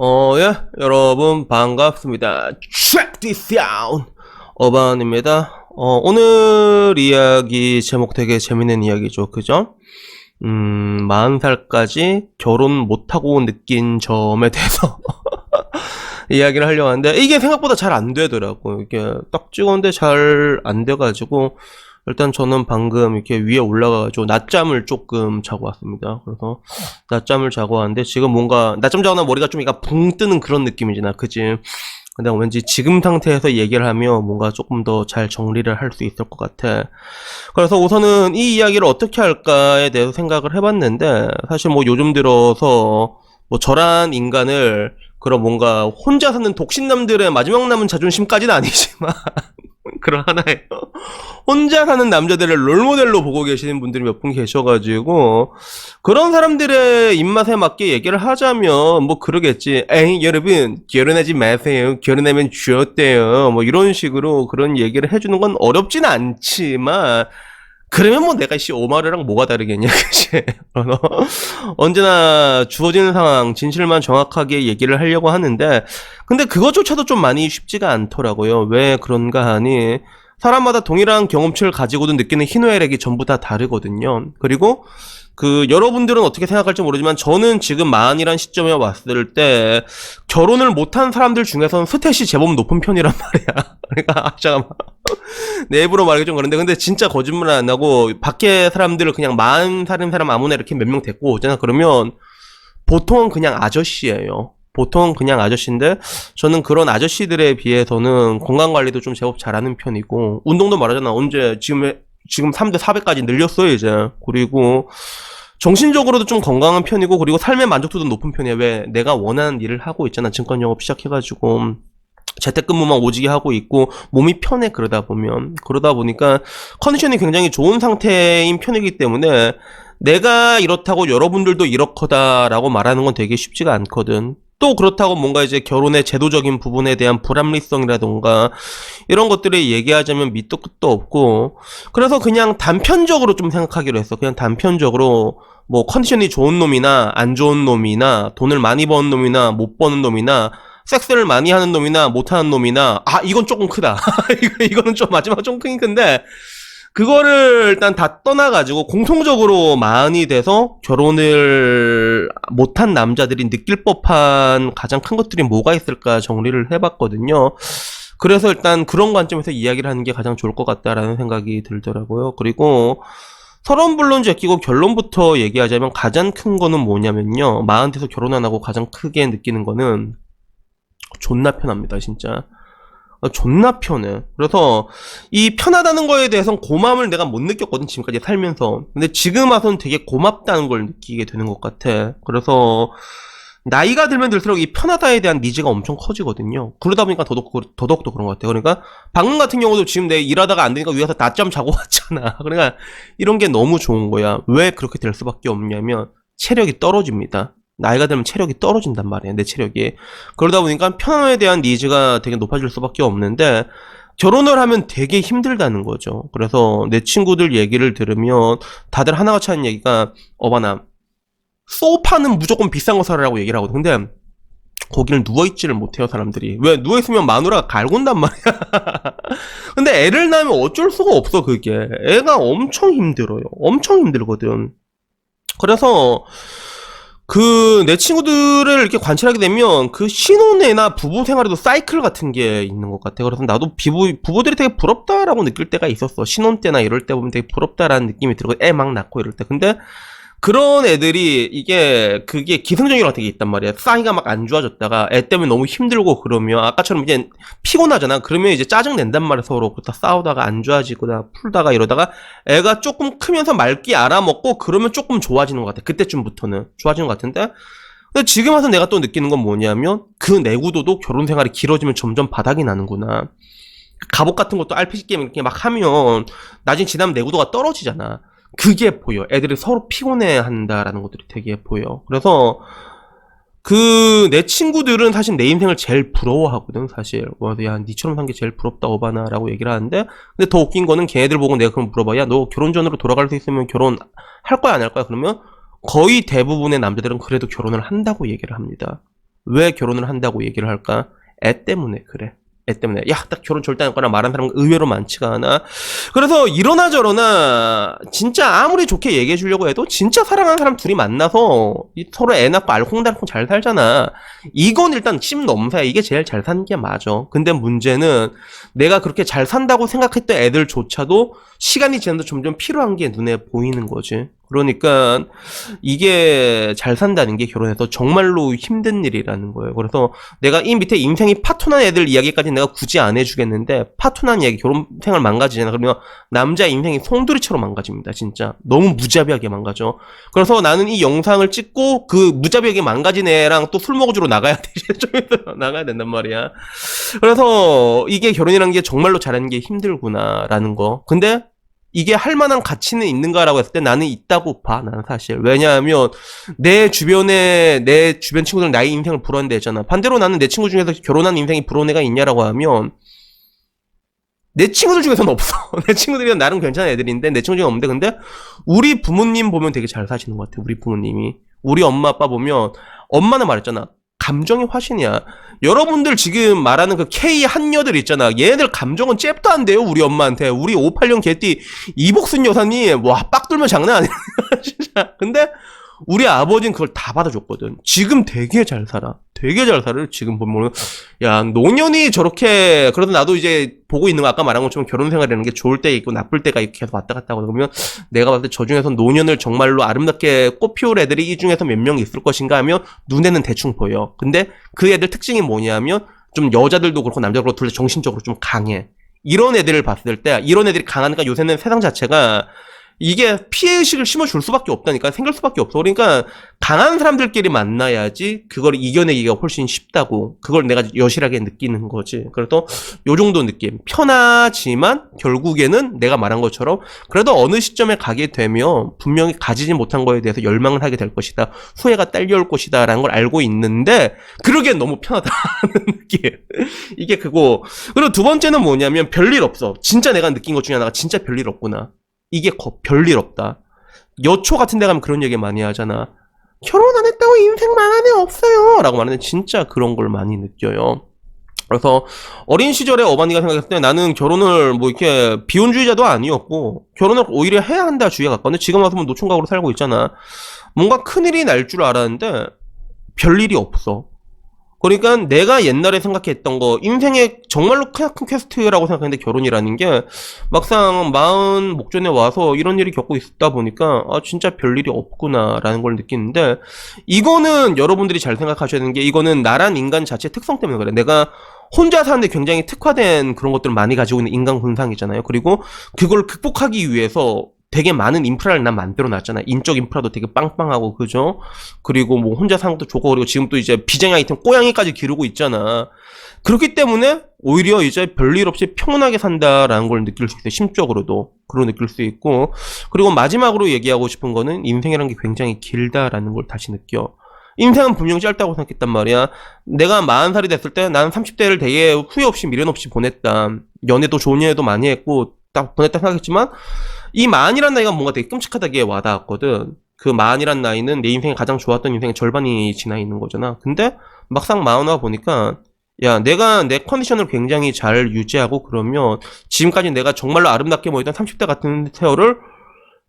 어, 예, 여러분, 반갑습니다. Check this out! 어반입니다. 어, 오늘 이야기 제목 되게 재밌는 이야기죠. 그죠? 음, 40살까지 결혼 못하고 느낀 점에 대해서 이야기를 하려고 하는데, 이게 생각보다 잘 안 되더라고요. 이게 딱 찍었는데 잘 안 돼가지고, 일단 저는 방금 이렇게 위에 올라가가지고 낮잠을 조금 자고 왔습니다. 그래서 낮잠을 자고 왔는데 지금 뭔가 낮잠 자고 나면 머리가 좀 약간 붕 뜨는 그런 느낌이잖아. 그지? 근데 왠지 지금 상태에서 얘기를 하면 뭔가 조금 더 잘 정리를 할 수 있을 것 같아. 그래서 우선은 이 이야기를 어떻게 할까에 대해서 생각을 해봤는데 사실 뭐 요즘 들어서 뭐 저란 인간을 그런 뭔가 혼자 사는 독신남들의 마지막 남은 자존심까지는 아니지만 그런 하나의 혼자 사는 남자들을 롤모델로 보고 계시는 분들이 몇 분 계셔가지고 그런 사람들의 입맛에 맞게 얘기를 하자면 뭐 그러겠지. 에이 여러분 결혼하지 마세요. 결혼하면 쥐었대요. 뭐 이런 식으로 그런 얘기를 해주는 건 어렵진 않지만 그러면 뭐 내가 씨 오마르랑 뭐가 다르겠냐 그치 어, 언제나 주어지는 상황 진실만 정확하게 얘기를 하려고 하는데 근데 그것조차도 좀 많이 쉽지가 않더라고요. 왜 그런가 하니 사람마다 동일한 경험치를 가지고도 느끼는 희노애락이 전부 다 다르거든요. 그리고 그 여러분들은 어떻게 생각할지 모르지만 저는 지금 만이란 시점에 왔을 때 결혼을 못한 사람들 중에서는 스탯이 제법 높은 편이란 말이야. 그러니까 아, 잠깐만 내 입으로 말하기 좀 그런데 근데 진짜 거짓말 안 하고 밖에 사람들을 그냥 만 살인 사람 아무나 이렇게 몇 명 데리고 오잖아. 그러면 보통은 그냥 아저씨예요. 보통 그냥 아저씨인데 저는 그런 아저씨들에 비해서는 건강 관리도 좀 제법 잘하는 편이고 운동도 말하잖아. 언제 지금 지금 3대 400까지 늘렸어요 이제. 그리고 정신적으로도 좀 건강한 편이고 그리고 삶의 만족도도 높은 편이야 왜? 내가 원하는 일을 하고 있잖아. 증권 영업 시작해가지고 재택근무만 오지게 하고 있고 몸이 편해 그러다 보면 그러다 보니까 컨디션이 굉장히 좋은 상태인 편이기 때문에 내가 이렇다고 여러분들도 이렇거다라고 말하는 건 되게 쉽지가 않거든. 또 그렇다고 뭔가 이제 결혼의 제도적인 부분에 대한 불합리성이라던가 이런 것들을 얘기하자면 밑도 끝도 없고 그래서 그냥 단편적으로 좀 생각하기로 했어. 그냥 단편적으로 뭐 컨디션이 좋은 놈이나 안 좋은 놈이나 돈을 많이 버는 놈이나 못 버는 놈이나 섹스를 많이 하는 놈이나 못하는 놈이나 아 이건 조금 크다 이거 이거는 좀 마지막 좀 크긴 큰데 그거를 일단 다 떠나가지고 공통적으로 마흔이 돼서 결혼을 못한 남자들이 느낄 법한 가장 큰 것들이 뭐가 있을까 정리를 해봤거든요. 그래서 일단 그런 관점에서 이야기를 하는 게 가장 좋을 것 같다라는 생각이 들더라고요. 그리고 서론 물론 제끼고 결론부터 얘기하자면 가장 큰 거는 뭐냐면요. 마흔 돼서 결혼 안 하고 가장 크게 느끼는 거는 존나 편합니다, 진짜. 어, 존나 편해. 그래서 이 편하다는 거에 대해서는 고마움을 내가 못 느꼈거든, 지금까지 살면서. 근데 지금 와서는 되게 고맙다는 걸 느끼게 되는 것 같아. 그래서 나이가 들면 들수록 이 편하다에 대한 니즈가 엄청 커지거든요. 그러다 보니까 더더욱, 그- 더더욱더 그런 것 같아요. 그러니까 방금 같은 경우도 지금 내 일하다가 안 되니까 위에서 낮잠 자고 왔잖아. 그러니까 이런 게 너무 좋은 거야. 왜 그렇게 될 수밖에 없냐면 체력이 떨어집니다. 나이가 들면 체력이 떨어진단 말이야, 내 체력이. 그러다 보니까 편함에 대한 니즈가 되게 높아질 수밖에 없는데, 결혼을 하면 되게 힘들다는 거죠. 그래서 내 친구들 얘기를 들으면 다들 하나같이 하는 얘기가, 어바나, 소파는 무조건 비싼 거 사라고 얘기를 하거든. 근데, 거기를 누워있지를 못해요, 사람들이. 왜? 누워있으면 마누라가 갈군단 말이야. 근데 애를 낳으면 어쩔 수가 없어, 그게. 애가 엄청 힘들어요. 엄청 힘들거든. 그래서, 그, 내 친구들을 이렇게 관찰하게 되면, 그 신혼애나 부부 생활에도 사이클 같은 게 있는 것 같아. 그래서 나도 비부, 부부들이 되게 부럽다라고 느낄 때가 있었어. 신혼 때나 이럴 때 보면 되게 부럽다라는 느낌이 들고, 애 막 낳고 이럴 때. 근데, 그런 애들이, 이게, 그게 기승전결 같은 게 있단 말이야. 사이가 막 안 좋아졌다가, 애 때문에 너무 힘들고 그러면, 아까처럼 이제 피곤하잖아. 그러면 이제 짜증 낸단 말이야, 서로. 그러다 싸우다가 안 좋아지거나, 풀다가 이러다가, 애가 조금 크면서 맑기 알아먹고 그러면 조금 좋아지는 것 같아. 그때쯤부터는 좋아지는 것 같은데. 근데 지금 와서 내가 또 느끼는 건 뭐냐면 그 내구도도 결혼 생활이 길어지면 점점 바닥이 나는구나. 갑옷 같은 것도 RPG 게임 이렇게 막 하면 나중에 지나면 내구도가 떨어지잖아. 그게 보여. 애들이 서로 피곤해 한다라는 것들이 되게 보여. 그래서 그 내 친구들은 사실 내 인생을 제일 부러워하거든 사실 와, 야 니처럼 산 게 제일 부럽다 오바나라고 얘기를 하는데 근데 더 웃긴 거는 걔네들 보고 내가 그럼 물어봐. 야, 너 결혼 전으로 돌아갈 수 있으면 결혼 할 거야, 안 할 거야? 그러면 거의 대부분의 남자들은 그래도 결혼을 한다고 얘기를 합니다. 왜 결혼을 한다고 얘기를 할까? 애 때문에 그래. 애 때문에. 야 딱 결혼 절대 안 거나 말하는 사람은 의외로 많지가 않아. 그래서 이러나 저러나 진짜 아무리 좋게 얘기해 주려고 해도 진짜 사랑하는 사람 둘이 만나서 이 서로 애 낳고 알콩달콩 잘 살잖아. 이건 일단 심 넘사야. 이게 제일 잘 사는 게 맞아. 근데 문제는 내가 그렇게 잘 산다고 생각했던 애들조차도 시간이 지나도 점점 필요한 게 눈에 보이는 거지 그러니까 이게 잘 산다는 게 결혼해서 정말로 힘든 일이라는 거예요. 그래서 내가 이 밑에 인생이 파토난 애들 이야기까지 내가 굳이 안 해주겠는데 파토난 이야기 결혼 생활 망가지잖아. 그러면 남자 인생이 송두리처럼 망가집니다 진짜. 너무 무자비하게 망가져. 그래서 나는 이 영상을 찍고 그 무자비하게 망가진 애랑 또 술 먹어주러 나가야 돼. 좀 나가야 된단 말이야. 그래서 이게 결혼이라는 게 정말로 잘하는 게 힘들구나라는 거. 근데 이게 할 만한 가치는 있는가라고 했을 때 나는 있다고 봐, 나는 사실. 왜냐하면, 내 주변에, 내 주변 친구들은 나의 인생을 부러워한다 했잖아. 반대로 나는 내 친구 중에서 결혼한 인생이 부러운 애가 있냐라고 하면, 내 친구들 중에서는 없어. 내 친구들이 나름 괜찮은 애들인데, 내 친구 중에 없는데, 근데, 우리 부모님 보면 되게 잘 사시는 것 같아, 우리 부모님이. 우리 엄마, 아빠 보면, 엄마는 말했잖아. 감정이 화신이야. 여러분들 지금 말하는 그 K 한녀들 있잖아. 얘네들 감정은 잽도 안 돼요, 우리 엄마한테. 우리 58년 개띠 이복순 여사님, 와, 빡 돌면 장난 아니야. 진짜. 근데, 우리 아버지는 그걸 다 받아줬거든. 지금 되게 잘 살아. 되게 잘 살아. 지금 보면, 야, 노년이 저렇게, 그래도 나도 이제 보고 있는 거 아까 말한 것처럼 결혼 생활이라는 게 좋을 때 있고 나쁠 때가 있고 계속 왔다 갔다 하고 그러면 내가 봤을 때 저 중에서 노년을 정말로 아름답게 꽃 피울 애들이 이 중에서 몇 명 있을 것인가 하면 눈에는 대충 보여. 근데 그 애들 특징이 뭐냐면 좀 여자들도 그렇고 남자도 그렇고 둘 다 정신적으로 좀 강해. 이런 애들을 봤을 때 이런 애들이 강하니까 요새는 세상 자체가 이게 피해의식을 심어줄 수밖에 없다니까 생길 수밖에 없어. 그러니까 강한 사람들끼리 만나야지 그걸 이겨내기가 훨씬 쉽다고. 그걸 내가 여실하게 느끼는 거지. 그래도 요 정도 느낌. 편하지만 결국에는 내가 말한 것처럼 그래도 어느 시점에 가게 되면 분명히 가지지 못한 거에 대해서 열망을 하게 될 것이다. 후회가 딸려올 것이다 라는 걸 알고 있는데 그러기엔 너무 편하다는 느낌. 이게 그거. 그리고 두 번째는 뭐냐면 별일 없어. 진짜 내가 느낀 것 중에 하나가 진짜 별일 없구나 이게 거- 별일 없다. 여초 같은 데 가면 그런 얘기 많이 하잖아. 결혼 안 했다고 인생 망한 애 없어요. 라고 말하는데 진짜 그런 걸 많이 느껴요. 그래서 어린 시절에 어머니가 생각했을 때 나는 결혼을 뭐 이렇게 비혼주의자도 아니었고 결혼을 오히려 해야 한다 주의가 갔거든요. 지금 와서 뭐 노총각으로 살고 있잖아. 뭔가 큰일이 날 줄 알았는데 별일이 없어. 그러니까 내가 옛날에 생각했던 거 인생의 정말로 큰 퀘스트라고 생각했는데 결혼이라는 게 막상 마흔 목전에 와서 이런 일이 겪고 있다 보니까 아 진짜 별일이 없구나라는 걸 느끼는데 이거는 여러분들이 잘 생각하셔야 되는 게 이거는 나란 인간 자체 특성 때문에 그래. 내가 혼자 사는데 굉장히 특화된 그런 것들을 많이 가지고 있는 인간 군상이잖아요. 그리고 그걸 극복하기 위해서 되게 많은 인프라를 난 만들어 놨잖아. 인적 인프라도 되게 빵빵하고, 그죠? 그리고 뭐 혼자 사는 것도 좋고, 그리고 지금 또 이제 비장 아이템 꼬양이까지 기르고 있잖아. 그렇기 때문에 오히려 이제 별일 없이 평온하게 산다라는 걸 느낄 수 있어요. 심적으로도. 그런 느낄 수 있고. 그리고 마지막으로 얘기하고 싶은 거는 인생이라는 게 굉장히 길다라는 걸 다시 느껴. 인생은 분명 짧다고 생각했단 말이야. 내가 40살이 됐을 때 나는 30대를 되게 후회 없이 미련 없이 보냈다. 연애도 좋은 연애도 많이 했고, 딱 보냈다 생각했지만, 이 만이란 나이가 뭔가 되게 끔찍하다게 와닿았거든. 그 만이란 나이는 내 인생에 가장 좋았던 인생의 절반이 지나 있는 거잖아. 근데 막상 마흔 와 보니까 야, 내가 내 컨디션을 굉장히 잘 유지하고 그러면 지금까지 내가 정말로 아름답게 보이던 30대 같은 세월을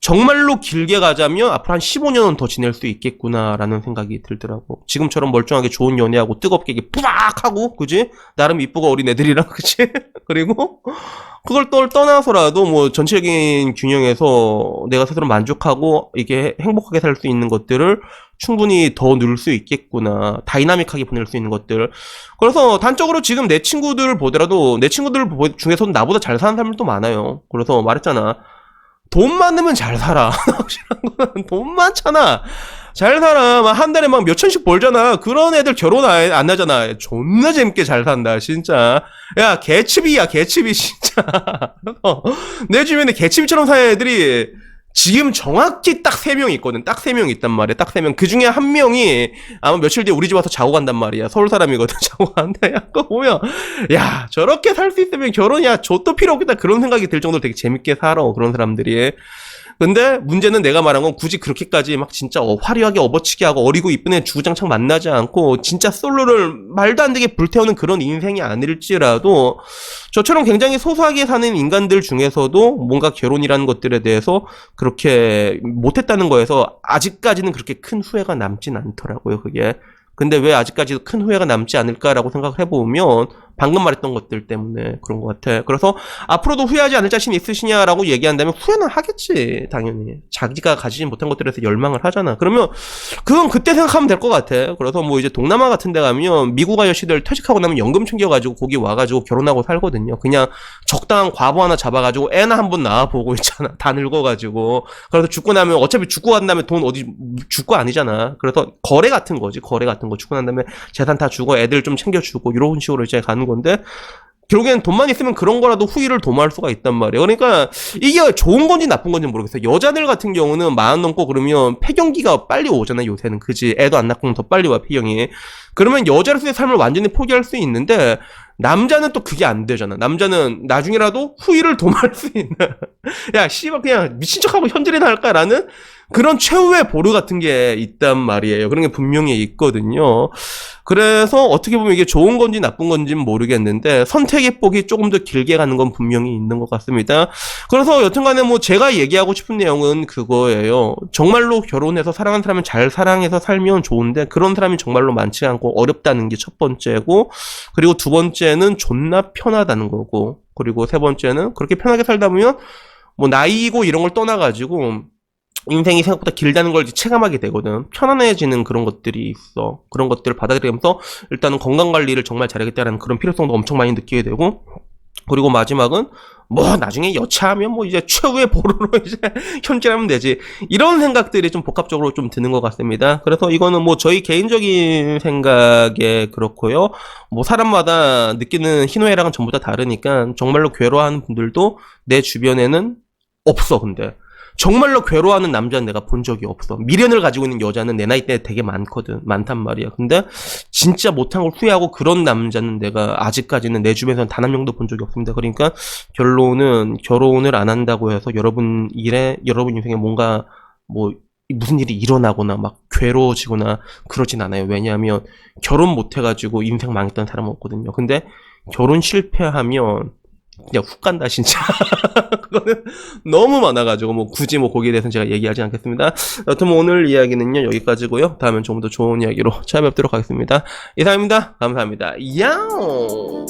정말로 길게 가자면 앞으로 한 15년은 더 지낼 수 있겠구나라는 생각이 들더라고. 지금처럼 멀쩡하게 좋은 연애하고 뜨겁게 이게 뿌박 하고, 그지? 나름 이쁘고 어린 애들이랑, 그지? 그리고 그걸 또 떠나서라도 뭐 전체적인 균형에서 내가 스스로 만족하고 이게 행복하게 살 수 있는 것들을 충분히 더 누릴 수 있겠구나. 다이나믹하게 보낼 수 있는 것들. 그래서 단적으로 지금 내 친구들 보더라도 내 친구들 보- 중에서도 나보다 잘 사는 사람들도 많아요. 그래서 말했잖아. 돈 많으면 잘 살아. 확실한 거는 돈 많잖아. 잘 살아. 막 한 달에 막 몇천씩 벌잖아. 그런 애들 결혼 안, 안 하잖아. 존나 재밌게 잘 산다, 진짜. 야, 개츠비야, 개츠비, 진짜. 그래서 내 주변에 개츠비처럼 사는 애들이 지금 정확히 딱 세 명 있거든. 딱 세 명 있단 말이야. 딱 세 명. 그 중에 한 명이 아마 며칠 뒤에 우리 집 와서 자고 간단 말이야. 서울 사람이거든. 자고 간다. 야, 그거 보면, 야, 저렇게 살 수 있으면 결혼이야. 저도 필요 없겠다. 그런 생각이 들 정도로 되게 재밌게 살아. 그런 사람들이. 근데 문제는 내가 말한 건 굳이 그렇게까지 막 진짜 어, 화려하게 업어치게 하고 어리고 이쁜 애 주구장창 만나지 않고 진짜 솔로를 말도 안 되게 불태우는 그런 인생이 아닐지라도 저처럼 굉장히 소소하게 사는 인간들 중에서도 뭔가 결혼이라는 것들에 대해서 그렇게 못했다는 거에서 아직까지는 그렇게 큰 후회가 남진 않더라고요, 그게. 근데 왜 아직까지도 큰 후회가 남지 않을까라고 생각을 해보면 방금 말했던 것들 때문에 그런 것 같아. 그래서 앞으로도 후회하지 않을 자신 있으시냐라고 얘기한다면 후회는 하겠지, 당연히. 자기가 가지지 못한 것들에 대해서 열망을 하잖아. 그러면 그건 그때 생각하면 될 것 같아. 그래서 뭐 이제 동남아 같은 데 가면 미국 아저씨들 퇴직하고 나면 연금 챙겨가지고 거기 와가지고 결혼하고 살거든요. 그냥 적당한 과부 하나 잡아가지고 애나 한 번 낳아보고 있잖아. 다 늙어가지고. 그래서 죽고 나면 어차피 죽고 간 다음에 돈 어디 죽고 아니잖아. 그래서 거래 같은 거지. 거래 같은 거. 죽고 난 다음에 재산 다 주고 애들 좀 챙겨주고 이런 식으로 이제 가는 건데 결국엔 돈만 있으면 그런 거라도 후위를 도모할 수가 있단 말이에요. 그러니까 이게 좋은 건지 나쁜 건지 모르겠어요. 여자들 같은 경우는 마흔 넘고 그러면 폐경기가 빨리 오잖아요. 요새는 그지. 애도 안 낳고 더 빨리 와 폐경이. 그러면 여자로서의 삶을 완전히 포기할 수 있는데 남자는 또 그게 안 되잖아. 남자는 나중에라도 후위를 도모할 수 있는. 야, 씨발 그냥 미친 척하고 현질이나 할까라는 그런 최후의 보루 같은 게 있단 말이에요. 그런 게 분명히 있거든요. 그래서 어떻게 보면 이게 좋은 건지 나쁜 건지는 모르겠는데 선택의 폭이 조금 더 길게 가는 건 분명히 있는 것 같습니다. 그래서 여튼간에 뭐 제가 얘기하고 싶은 내용은 그거예요. 정말로 결혼해서 사랑하는 사람을 잘 사랑해서 살면 좋은데 그런 사람이 정말로 많지 않고 어렵다는 게 첫 번째고 그리고 두 번째 는 존나 편하다는 거고 그리고 세 번째는 그렇게 편하게 살다 보면 뭐 나이고 이런 걸 떠나가지고 인생이 생각보다 길다는 걸 체감하게 되거든. 편안해지는 그런 것들이 있어. 그런 것들을 받아들이면서 일단은 건강 관리를 정말 잘하겠다라는 그런 필요성도 엄청 많이 느끼게 되고 그리고 마지막은 뭐 나중에 여차하면 뭐 이제 최후의 보루로 이제 현질하면 되지 이런 생각들이 좀 복합적으로 좀 드는 것 같습니다. 그래서 이거는 뭐 저희 개인적인 생각에 그렇고요. 뭐 사람마다 느끼는 희노애락은 전부 다 다르니까 정말로 괴로워하는 분들도 내 주변에는 없어 근데 정말로 괴로워하는 남자는 내가 본 적이 없어. 미련을 가지고 있는 여자는 내 나이 때 되게 많거든. 많단 말이야. 근데 진짜 못한 걸 후회하고 그런 남자는 내가 아직까지는 내 주변에서는 단 한 명도 본 적이 없습니다. 그러니까 결론은 결혼을 안 한다고 해서 여러분 일에 여러분 인생에 뭔가 뭐 무슨 일이 일어나거나 막 괴로워지거나 그러진 않아요. 왜냐하면 결혼 못 해가지고 인생 망했던 사람은 없거든요. 근데 결혼 실패하면 그냥 훅 간다 진짜. 그거는 너무 많아가지고 뭐 굳이 뭐 거기에 대해서는 제가 얘기하지 않겠습니다. 여튼 뭐 오늘 이야기는요 여기까지고요. 다음엔 좀 더 좋은 이야기로 찾아뵙도록 하겠습니다. 이상입니다. 감사합니다. 야옹